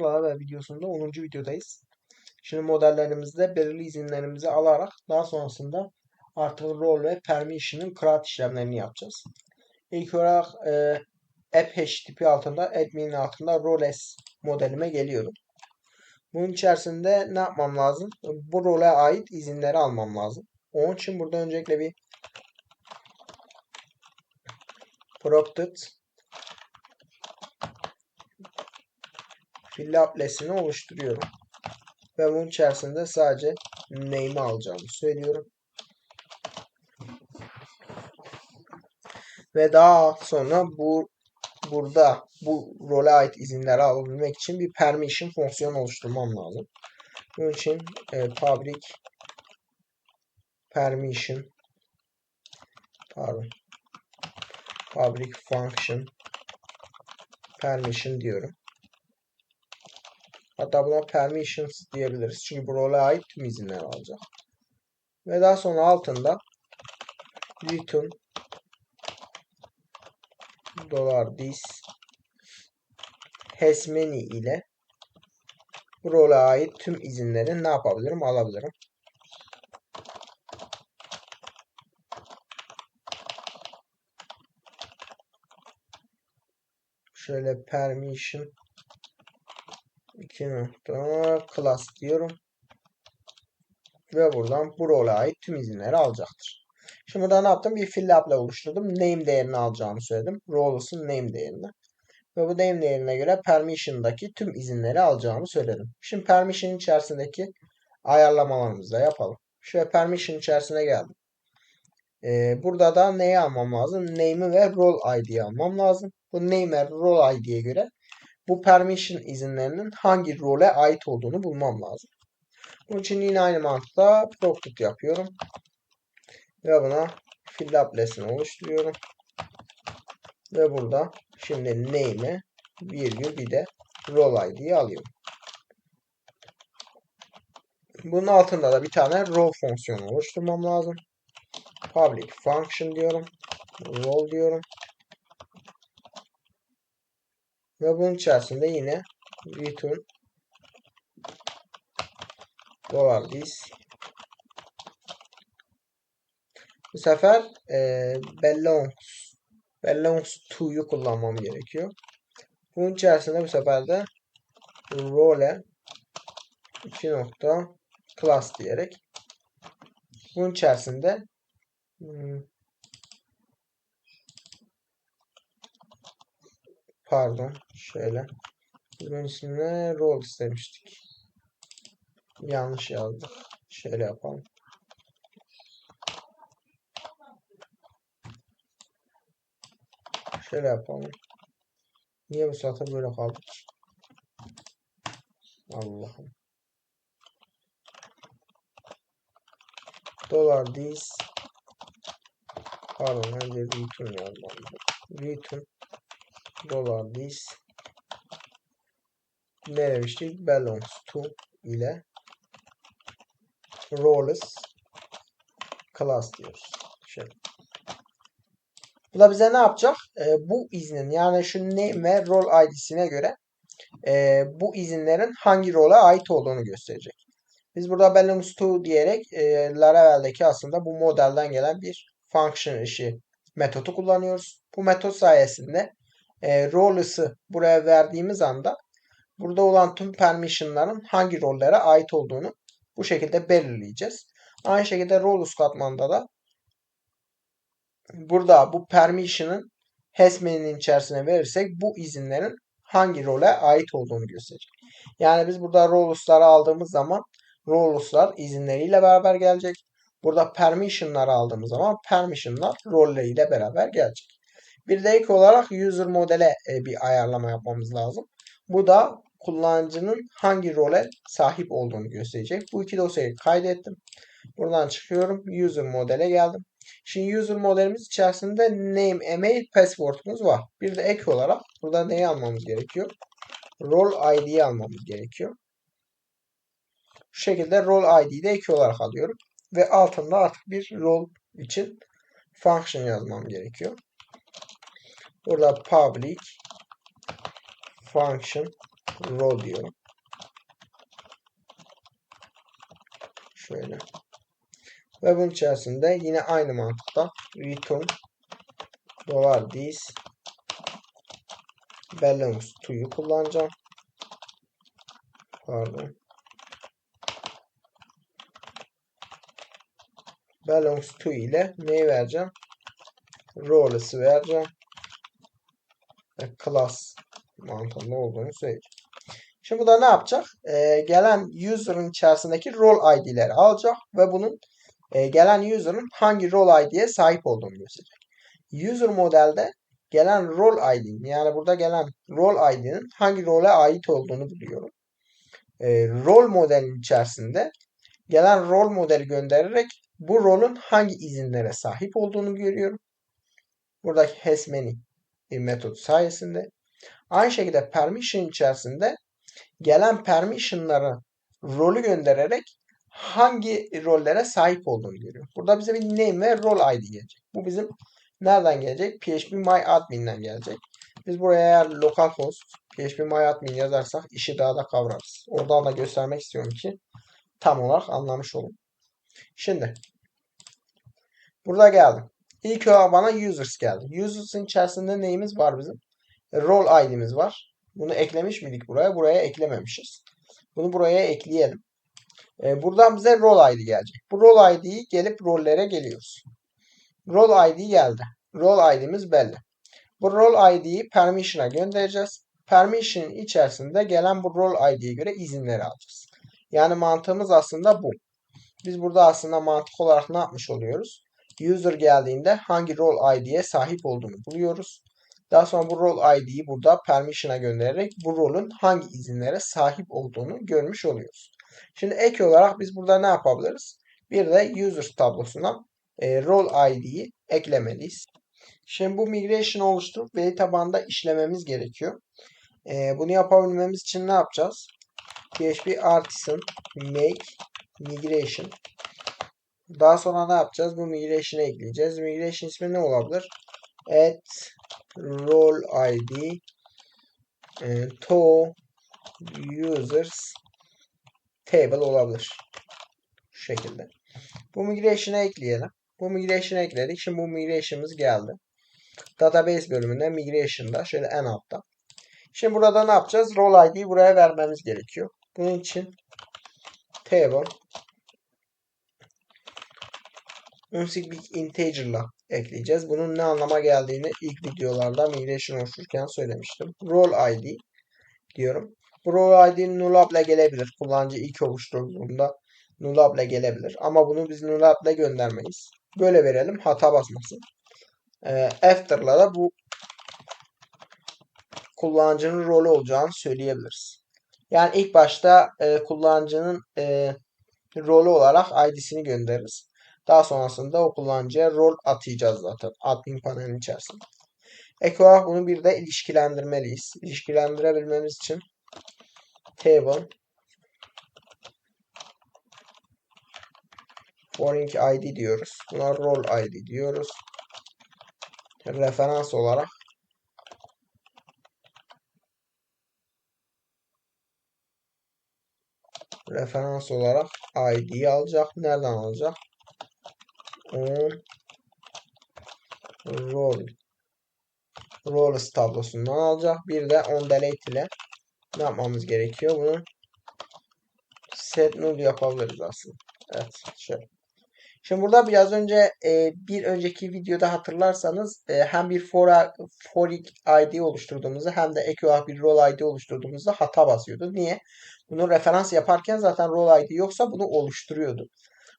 ve videosunda 10. videodayız. Şimdi modellerimizde belirli izinlerimizi alarak daha sonrasında artık rol ve permission'ın create işlemlerini yapacağız. İlk olarak e, app tipi altında admin altında roles modelime geliyorum. Bunun içerisinde ne yapmam lazım? Bu role ait izinleri almam lazım. Onun için burada öncelikle bir prompted fillaplesini oluşturuyorum. Ve bunun içerisinde sadece name'i alacağımı söylüyorum. Ve daha sonra bu burada bu role ait izinleri alabilmek için bir permission fonksiyonu oluşturmam lazım. Bunun için e, public permission pardon public function permission diyorum. Hatta buna permissions diyebiliriz. Çünkü bu role ait tüm izinleri alacak. Ve daha sonra altında return dolar this has many ile role ait tüm izinleri ne yapabilirim? Alabilirim. Şöyle permission 2 nokta class diyorum. Ve buradan bu role ait tüm izinleri alacaktır. Şimdi burada ne yaptım? Bir fill ile oluşturdum. Name değerini alacağımı söyledim. Roles'un name değerini. Ve bu name değerine göre permission'daki tüm izinleri alacağımı söyledim. Şimdi permission içerisindeki ayarlamalarımızı da yapalım. Şöyle permission içerisine geldim. Ee, burada da neyi almam lazım? Name'i ve role ID'yi almam lazım. Bu name ve role ID'ye göre bu permission izinlerinin hangi role ait olduğunu bulmam lazım. Bunun için yine aynı mantıkla prompted yapıyorum. Ve buna fill applesini oluşturuyorum. Ve burada şimdi name'e virgül bir de role id'yi alıyorum. Bunun altında da bir tane role fonksiyonu oluşturmam lazım. Public function diyorum. Role diyorum. Ve bunun içerisinde yine return dolar this bu sefer e, belongs belongs to'yu kullanmam gerekiyor. Bunun içerisinde bu sefer de role 2 nokta class diyerek bunun içerisinde pardon şöyle bunun ismine role istemiştik. Yanlış yazdık. Şöyle yapalım. Şöyle yapalım. Niye bu satır böyle kaldı? Allah'ım. Dolar this pardon önce return yazmam return dolar this ne demiştik? Balance to ile roles class diyoruz. Şöyle. Bu da bize ne yapacak? E, bu iznin yani şu name ve role id'sine göre e, bu izinlerin hangi role ait olduğunu gösterecek. Biz burada balance to diyerek e, Laravel'deki aslında bu modelden gelen bir function işi metodu kullanıyoruz. Bu metot sayesinde e, roles'ı buraya verdiğimiz anda burada olan tüm permission'ların hangi rollere ait olduğunu bu şekilde belirleyeceğiz. Aynı şekilde roles katmanında da burada bu permission'ın hasmen'in içerisine verirsek bu izinlerin hangi role ait olduğunu gösterecek. Yani biz burada roles'ları aldığımız zaman roles'lar izinleriyle beraber gelecek. Burada permission'ları aldığımız zaman permission'lar rolleriyle beraber gelecek. Bir de ek olarak user modele e, bir ayarlama yapmamız lazım. Bu da kullanıcının hangi role sahip olduğunu gösterecek. Bu iki dosyayı kaydettim. Buradan çıkıyorum. User modele geldim. Şimdi user modelimiz içerisinde name, email, password'umuz var. Bir de ek olarak burada neyi almamız gerekiyor? Role ID'yi almamız gerekiyor. Şu şekilde role ID'yi de ek olarak alıyorum. Ve altında artık bir role için function yazmam gerekiyor. Burada public function rol diyorum. Şöyle. Ve bunun içerisinde yine aynı mantıkta return dolar this belongs to'yu kullanacağım. Pardon. belongs to ile neyi vereceğim? Rolles'ı vereceğim. Class mantığında olduğunu söyleyeceğim. Şimdi bu da ne yapacak? Ee, gelen user'ın içerisindeki rol ID'leri alacak ve bunun e, gelen user'ın hangi rol ID'ye sahip olduğunu gösterecek. User modelde gelen rol ID'nin yani burada gelen rol ID'nin hangi role ait olduğunu biliyorum. E, rol modelin içerisinde gelen rol modeli göndererek bu rolün hangi izinlere sahip olduğunu görüyorum. Buradaki has many metot sayesinde. Aynı şekilde permission içerisinde gelen permission'ları rolü göndererek hangi rollere sahip olduğunu görüyorum. Burada bize bir name ve rol ID gelecek. Bu bizim nereden gelecek? PHP My Admin'den gelecek. Biz buraya eğer localhost PHP My Admin yazarsak işi daha da kavrarız. Oradan da göstermek istiyorum ki tam olarak anlamış olun. Şimdi burada geldim. İlk olarak bana users geldi. Users'ın içerisinde neyimiz var bizim? Rol ID'miz var. Bunu eklemiş miydik buraya? Buraya eklememişiz. Bunu buraya ekleyelim. Ee, buradan bize rol ID gelecek. Bu rol ID'yi gelip rollere geliyoruz. Rol ID geldi. Rol ID'miz belli. Bu rol ID'yi permission'a göndereceğiz. Permission içerisinde gelen bu rol ID'ye göre izinleri alacağız. Yani mantığımız aslında bu. Biz burada aslında mantık olarak ne yapmış oluyoruz? User geldiğinde hangi rol ID'ye sahip olduğunu buluyoruz. Daha sonra bu rol ID'yi burada permission'a göndererek bu rolün hangi izinlere sahip olduğunu görmüş oluyoruz. Şimdi ek olarak biz burada ne yapabiliriz? Bir de users tablosundan e, rol ID'yi eklemeliyiz. Şimdi bu migration oluşturup veri tabanda işlememiz gerekiyor. E, bunu yapabilmemiz için ne yapacağız? PHP artisan make migration daha sonra ne yapacağız? Bu migration'ı ekleyeceğiz. Migration ismi ne olabilir? Add role ID e, to users table olabilir. Şu şekilde. Bu migration'ı ekleyelim. Bu migration'ı ekledik. Şimdi bu migration'ımız geldi. Database bölümünde migration'da şöyle en altta. Şimdi burada ne yapacağız? Role ID'yi buraya vermemiz gerekiyor. Bunun için table unsig big integer'la ekleyeceğiz. Bunun ne anlama geldiğini ilk videolarda migration oluştururken söylemiştim. Role ID diyorum. Bu role ID nullab ile gelebilir. Kullanıcı ilk oluşturduğunda nullab ile gelebilir. Ama bunu biz nullab ile göndermeyiz. Böyle verelim hata basmasın. E, after'la da bu kullanıcının rolü olacağını söyleyebiliriz. Yani ilk başta e, kullanıcının e, rolü olarak ID'sini göndeririz. Daha sonrasında o kullanıcıya rol atayacağız zaten admin panelinin içerisinde. Ek olarak bunu bir de ilişkilendirmeliyiz. İlişkilendirebilmemiz için table foreign id diyoruz. Buna rol id diyoruz. Referans olarak referans olarak id'yi alacak. Nereden alacak? On roll rollers tablosundan alacak. Bir de on delete ile ne yapmamız gerekiyor? Bunu set null yapabiliriz aslında. Evet. Şöyle. Şimdi burada biraz önce e, bir önceki videoda hatırlarsanız e, hem bir for, for ID oluşturduğumuzda hem de ek bir rol ID oluşturduğumuzda hata basıyordu. Niye? Bunu referans yaparken zaten rol ID yoksa bunu oluşturuyordu.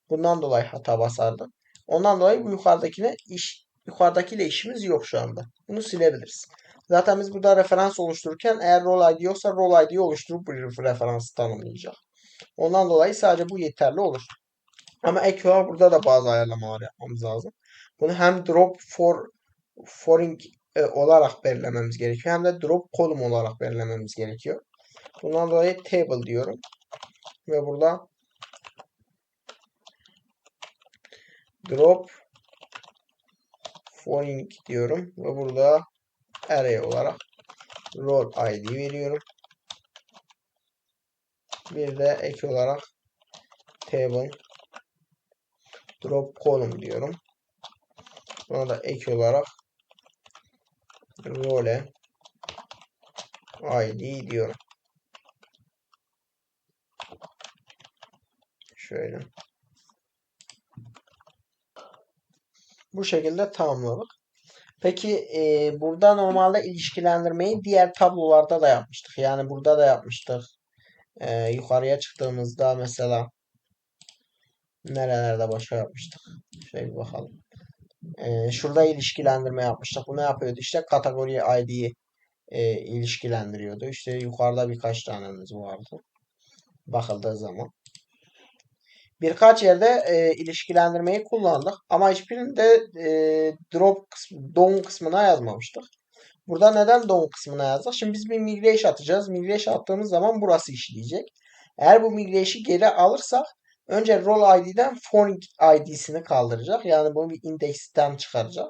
Bundan dolayı hata basardı. Ondan dolayı bu yukarıdakine iş yukarıdakiyle işimiz yok şu anda. Bunu silebiliriz. Zaten biz burada referans oluştururken eğer rol ID yoksa rol ID'yi oluşturup bir referans tanımlayacak. Ondan dolayı sadece bu yeterli olur. Ama ek olarak burada da bazı ayarlamalar yapmamız lazım. Bunu hem drop for foring e, olarak belirlememiz gerekiyor hem de drop column olarak belirlememiz gerekiyor. Bundan dolayı table diyorum. Ve burada drop foreign diyorum ve burada array olarak role id veriyorum. Bir de ek olarak table drop column diyorum. Buna da ek olarak role id diyorum. Şöyle. Bu şekilde tamamladık. Peki e, burada normalde ilişkilendirmeyi diğer tablolarda da yapmıştık. Yani burada da yapmıştık. E, yukarıya çıktığımızda mesela nerelerde başka yapmıştık? Şöyle bir bakalım. E, şurada ilişkilendirme yapmıştık. Bu ne yapıyordu? İşte kategori ID'yi e, ilişkilendiriyordu. İşte yukarıda birkaç tanemiz vardı. Bakıldığı zaman. Birkaç yerde e, ilişkilendirmeyi kullandık ama hiçbirinde e, drop kısmı, don kısmına yazmamıştık. Burada neden don kısmına yazdık? Şimdi biz bir migration atacağız. Migration attığımız zaman burası işleyecek. Eğer bu migration'ı geri alırsak önce role id'den foreign id'sini kaldıracak. Yani bunu bir indexten çıkaracak.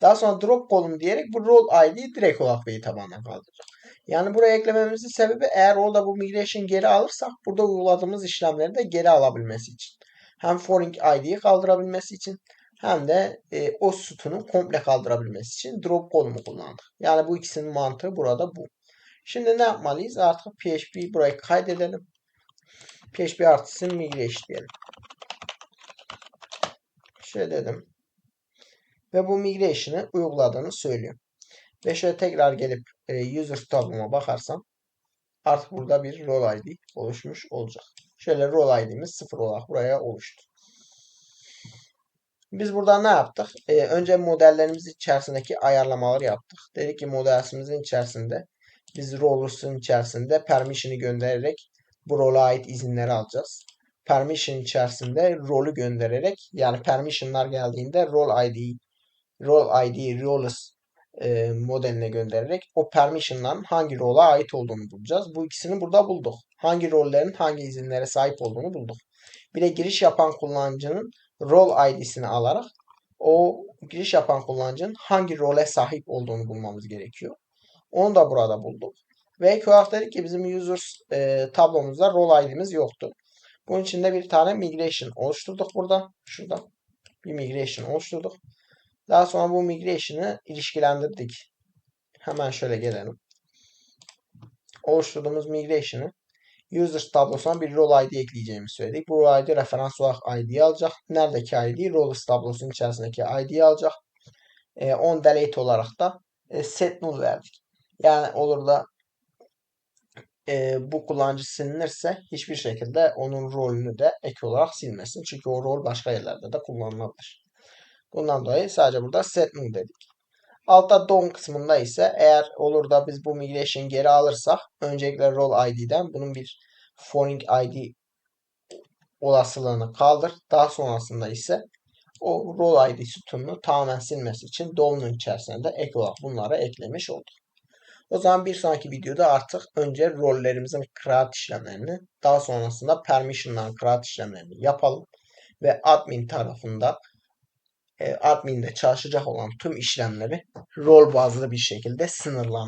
Daha sonra drop column diyerek bu role id'yi direkt olarak veri tabanına kaldıracak. Yani buraya eklememizin sebebi eğer orada bu migration geri alırsak burada uyguladığımız işlemleri de geri alabilmesi için. Hem foreign id'yi kaldırabilmesi için hem de e, o sütunu komple kaldırabilmesi için drop column'u kullandık. Yani bu ikisinin mantığı burada bu. Şimdi ne yapmalıyız? Artık PHP burayı kaydedelim. PHP artısın migration diyelim. Şöyle dedim. Ve bu migration'ı uyguladığını söylüyor. Ve şöyle tekrar gelip e, user tabloma bakarsam artık burada bir role ID oluşmuş olacak. Şöyle role ID'miz 0 olarak buraya oluştu. Biz burada ne yaptık? Ee, önce modellerimiz içerisindeki ayarlamaları yaptık. Dedik ki modelimizin içerisinde biz rollers'ın içerisinde permission'ı göndererek bu role'a ait izinleri alacağız. Permission içerisinde rolü göndererek yani permission'lar geldiğinde role ID role ID rollers e, modeline göndererek o permission'ların hangi role'a ait olduğunu bulacağız. Bu ikisini burada bulduk. Hangi rollerin hangi izinlere sahip olduğunu bulduk. Bir de giriş yapan kullanıcının rol ID'sini alarak o giriş yapan kullanıcının hangi role sahip olduğunu bulmamız gerekiyor. Onu da burada bulduk. Ve olarak dedik ki bizim users e, tablomuzda rol ID'miz yoktu. Bunun için de bir tane migration oluşturduk burada. Şurada bir migration oluşturduk. Daha sonra bu migration'ı ilişkilendirdik. Hemen şöyle gelelim. Oluşturduğumuz migration'ı Users tablosuna bir role ID ekleyeceğimi söyledik. Bu role ID referans olarak ID'yi alacak. Neredeki ID? Rollers tablosunun içerisindeki ID'yi alacak. E, on delete olarak da e, set null verdik. Yani olur da e, bu kullanıcı silinirse hiçbir şekilde onun rolünü de ek olarak silmesin. Çünkü o rol başka yerlerde de kullanılabilir. Bundan dolayı sadece burada set null dedik. Altta DOM kısmında ise eğer olur da biz bu migration geri alırsak öncelikle role ID'den bunun bir foreign ID olasılığını kaldır. Daha sonrasında ise o role ID sütununu tamamen silmesi için DOM'un içerisine de ek olarak bunları eklemiş olduk. O zaman bir sonraki videoda artık önce rollerimizin create işlemlerini daha sonrasında permission'ların create işlemlerini yapalım. Ve admin tarafında adminde çalışacak olan tüm işlemleri rol bazlı bir şekilde sınırlandıralım.